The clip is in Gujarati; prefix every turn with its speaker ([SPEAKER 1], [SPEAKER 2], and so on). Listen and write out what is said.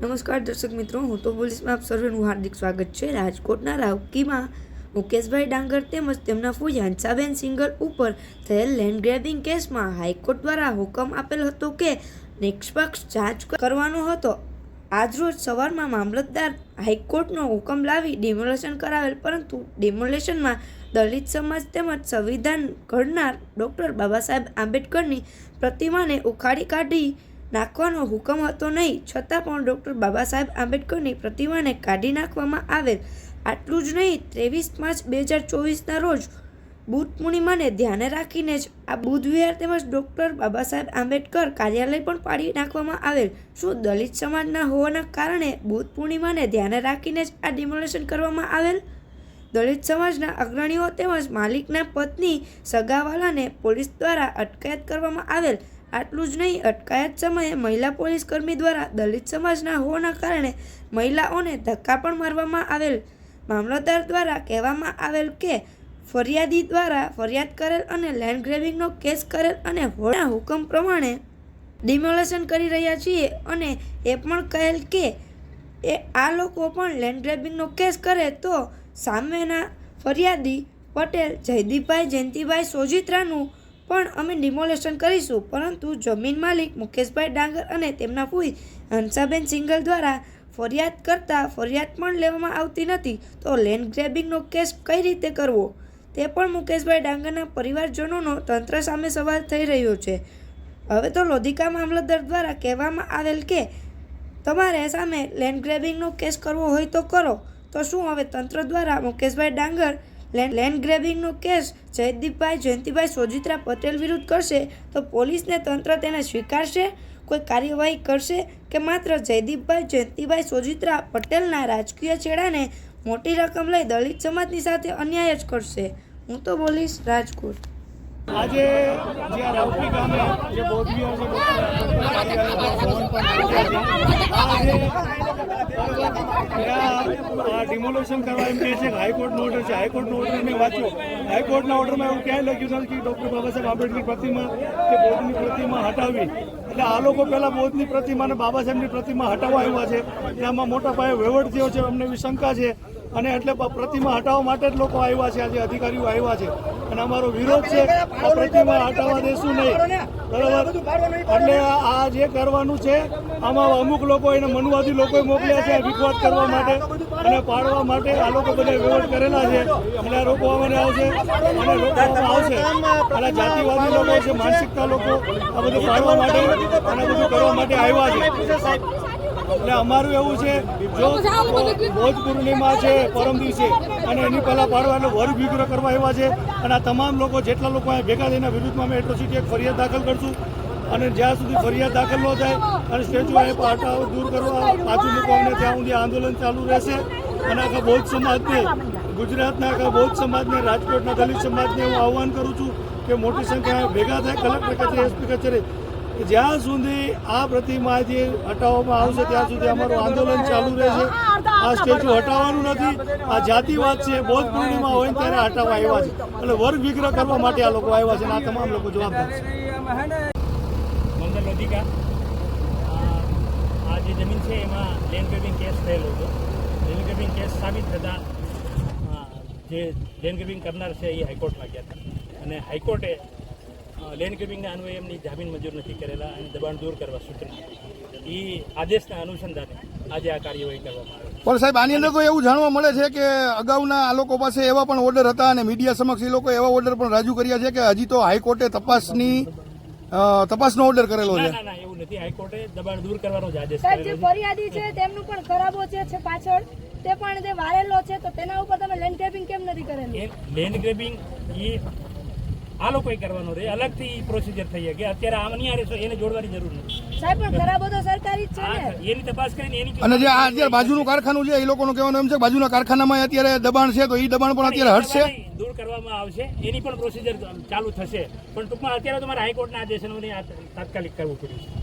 [SPEAKER 1] નમસ્કાર દર્શક મિત્રો, હું તો પોલીસમાં આપ સર્વેનું હાર્દિક સ્વાગત છે. રાજકોટના રાવકીમાં મુકેશભાઈ ડાંગર તેમજ તેમના ફૂઈ હંસાબેન સિંગલ ઉપર થયેલ લેન્ડ ગ્રેબિંગ કેસમાં હાઈકોર્ટ દ્વારા હુકમ આપેલ હતો કે નિષ્પક્ષ જાંચ કરવાનો હતો. આજરોજ સવારમાં મામલતદાર હાઈકોર્ટનો હુકમ લાવી ડિમોલેશન કરાવેલ, પરંતુ ડિમોલેશનમાં દલિત સમાજ તેમજ સંવિધાન ઘડનાર ડૉક્ટર બાબા સાહેબ આંબેડકરની પ્રતિમાને ઉખાડી કાઢી નાખવાનો હુકમ હતો નહીં. છતાં પણ ડૉક્ટર બાબા સાહેબ આંબેડકરની પ્રતિમાને કાઢી નાખવામાં આવેલ. આટલું જ નહીં, ત્રેવીસ માર્ચ બે હજાર ચોવીસના રોજ બુદ્ધ પૂર્ણિમાને ધ્યાને રાખીને જ આ બુદ્ધ વિહાર તેમજ ડૉક્ટર બાબા સાહેબ આંબેડકર કાર્યાલય પણ પાડી નાખવામાં આવેલ. શું દલિત સમાજના હોવાના કારણે બુદ્ધ પૂર્ણિમાને ધ્યાને રાખીને જ આ ડિમોલેશન કરવામાં આવેલ? દલિત સમાજના અગ્રણીઓ તેમજ માલિકના પત્ની સગાવાલાને પોલીસ દ્વારા અટકાયત કરવામાં આવેલ. આટલું જ નહીં, અટકાયત સમયે મહિલા પોલીસ કર્મી દ્વારા દલિત સમાજના હોવાના કારણે મહિલાઓને ધક્કા પણ મારવામાં આવેલ. મામલતદાર દ્વારા કહેવામાં આવેલ કે, ફરિયાદી દ્વારા ફરિયાદ કરેલ અને લેન્ડ ગ્રેવિંગનો કેસ કરેલ અને હોળના હુકમ પ્રમાણે ડિમોલેશન કરી રહ્યા છીએ અને એ પણ કહેલ કે, એ આ લોકો પણ લેન્ડ ગ્રેબિંગનો કેસ કરે તો સામેના ફરિયાદી પટેલ, જયદીપભાઈ, જયંતિભાઈ સોજિત્રાનું પણ અમે ડિમોલેશન કરીશું. પરંતુ જમીન માલિક મુકેશભાઈ ડાંગર અને તેમના ફૂઈ હંસાબેન સિંગલ દ્વારા ફરિયાદ કરતાં ફરિયાદ પણ લેવામાં આવતી નથી. તો લેન્ડ ગ્રેબિંગનો કેસ કઈ રીતે કરવો? તે પણ મુકેશભાઈ ડાંગરના પરિવારજનોનો તંત્ર સામે સવાલ થઈ રહ્યો છે. હવે તો લોધિકા મામલતદાર દ્વારા કહેવામાં આવેલ કે, તમારે સામે લેન્ડ ગ્રેબિંગનો કેસ કરવો હોય તો કરો. તો શું હવે તંત્ર દ્વારા મુકેશભાઈ ડાંગર લેન્ડ ગ્રેબિંગનો કેસ જયદીપભાઈ જયંતિભાઈ સોજિત્રા પટેલ વિરુદ્ધ કરશે તો પોલીસને તંત્ર તેને સ્વીકારશે કોઈ કાર્યવાહી કરશે કે માત્ર જયદીપભાઈ જયંતિભાઈ સોજિત્રા પટેલના રાજકીય છેડાને મોટી રકમ લઈ દલિત સમાજની સાથે અન્યાય જ કરશે હું તો બોલીશ રાજકોટ
[SPEAKER 2] આજે જે રાઉટી ગામે જે બૌદ્ધિઓ છે ડિમોલેશન કરવા એમ કહે છે કે હાઈકોર્ટનો ઓર્ડર છે. હાઈકોર્ટનો ઓર્ડર મેં વાંચ્યો હાઈકોર્ટના ઓર્ડરમાં એવું ક્યાંય લખ્યું નથી કે ડૉક્ટર બાબા સાહેબ આંબેડકર પ્રતિમા કે બોધની પ્રતિમા હટાવી એટલે આ લોકો પહેલાં બોધની પ્રતિમા અને બાબા સાહેબની પ્રતિમા હટાવવા આવ્યા છે. એમાં મોટા પાયે વહીવટ થયો છે અમને એવી શંકા છે. અને એટલે પ્રતિમા હટાવવા માટે જ લોકો આવ્યા છે, આજે અધિકારીઓ આવ્યા છે. અને અમારો વિરોધ છે, આ પ્રતિમા હટાવવા દેશું નહીં. બરાબર? એટલે આ આ જે કરવાનું છે આમાં અમુક લોકો એને મનુવાદી લોકો મોકલ્યા છે વિખવાદ કરવા માટે અને પાડવા માટે આ લોકો બધા વહીવટ કરેલા છે એટલે રોકવામાં આવશે અને રોકવામાં આવશે. અને જાતિવાદી લોકો છે, માનસિકતા લોકો, આ બધું પાડવા માટે અને બધું કરવા માટે આવ્યા છે. એટલે અમારું એવું છે, જો બોધ પૂર્ણિમા છે, પરમ દિવસે, અને એની પહેલાં પાડવા એટલે વર્ગ વિગ્રહ કરવા આવ્યા છે, અને આ તમામ લોકો, જેટલા લોકો અહીંયા ભેગા થઈને વિરુદ્ધમાં અમે એટ્રોસિટી એક ફરિયાદ દાખલ કરશું અને જ્યાં સુધી ફરિયાદ દાખલ ન થાય અને સ્ટેચ્યુ એ પાટાઓ દૂર કરવા પાછું મૂકવાને ત્યાં સુધી આંદોલન ચાલુ રહેશે. અને આખા બૌદ્ધ સમાજને, ગુજરાતના આખા બૌદ્ધ સમાજને, રાજકોટના દલિત સમાજને હું આહ્વાન કરું છું કે મોટી સંખ્યામાં ભેગા થાય કલેક્ટર કચેરી, એસપી કચેરી. જ્યાં સુધી આ પ્રતિમા જે હટાવવામાં આવશે, ત્યાં સુધી અમારું આંદોલન ચાલુ રહેશે. આ સ્ટેચ્યુ હટાવવાનું નથી. આ જાતિવાદ છે, બૌદ્ધ પૂર્ણિમા હોય ત્યારે હટાવવા આવ્યા છે. એટલે વર્ગ વિગ્રહ કરવા માટે આ લોકો આવ્યા છે અને આ તમામ લોકો જવાબદાર છે.
[SPEAKER 3] મંગલ આ જે જમીન છે એમાં લેન્ડ ગ્રેબિંગ કેસ થયેલો હતો. લેન્ડ ગ્રેબિંગ કેસ સાબિત થતાં જે લેન્ડ ગ્રેબિંગ કરનાર છે એ હાઈકોર્ટમાં ગયા હતા. અને હાઈકોર્ટે લેન્ડ ગ્રેબિંગના અન્વયે એમની જામીન મંજૂર નથી કરેલા અને દબાણ દૂર કરવા સૂચના એ આદેશના અનુસંધાને આજે આ કાર્યવાહી કરવામાં આવી
[SPEAKER 4] પણ સાહેબ, આની અંદર તો એવું જાણવા મળે છે કે અગાઉના આ લોકો પાસે એવા પણ ઓર્ડર હતા અને મીડિયા સમક્ષ એ લોકો એવા ઓર્ડર પણ રજૂ કર્યા છે કે હજી તો હાઈકોર્ટે તપાસની તપાસનો ઓર્ડર કરેલો છે.
[SPEAKER 3] ના ના એવું નથી. હાઈકોર્ટે દબાણ દૂર કરવાનો જ આદેશ કરેલો છે.
[SPEAKER 5] ફરિયાદી છે તેમનું પણ ખરાબો છે છે પાછળ તે પણ જે વારેલો છે તો તેના ઉપર તમે લેન્ડ ગ્રેબિંગ કેમ નથી કરેલું?
[SPEAKER 3] લેન્ડ ગ્રેબિંગ એ આ લોકોએ કરવાનો રહે અલગથી પ્રોસિજર થઈ શકે. અત્યારે આમ નહીં આરે તો એને જોડવાની જરૂર નથી.
[SPEAKER 5] સાહેબ પણ ખરાબો તો સરકારી જ છે ને.
[SPEAKER 3] એની તપાસ કરીને એની
[SPEAKER 4] અને જે આ અત્યારે બાજુનું કારખાનું છે એ લોકોનું કહેવાનું એમ છે બાજુના કારખાનામાં અત્યારે દબાણ છે તો એ દબાણ પણ અત્યારે હટશે?
[SPEAKER 3] દૂર કરવામાં આવશે, એની પણ પ્રોસિજર ચાલુ થશે. પણ ટૂંકમાં અત્યારે તમારે હાઈકોર્ટના આદેશ અનુસાર આ તાત્કાલિક કરવું પડ્યું છે.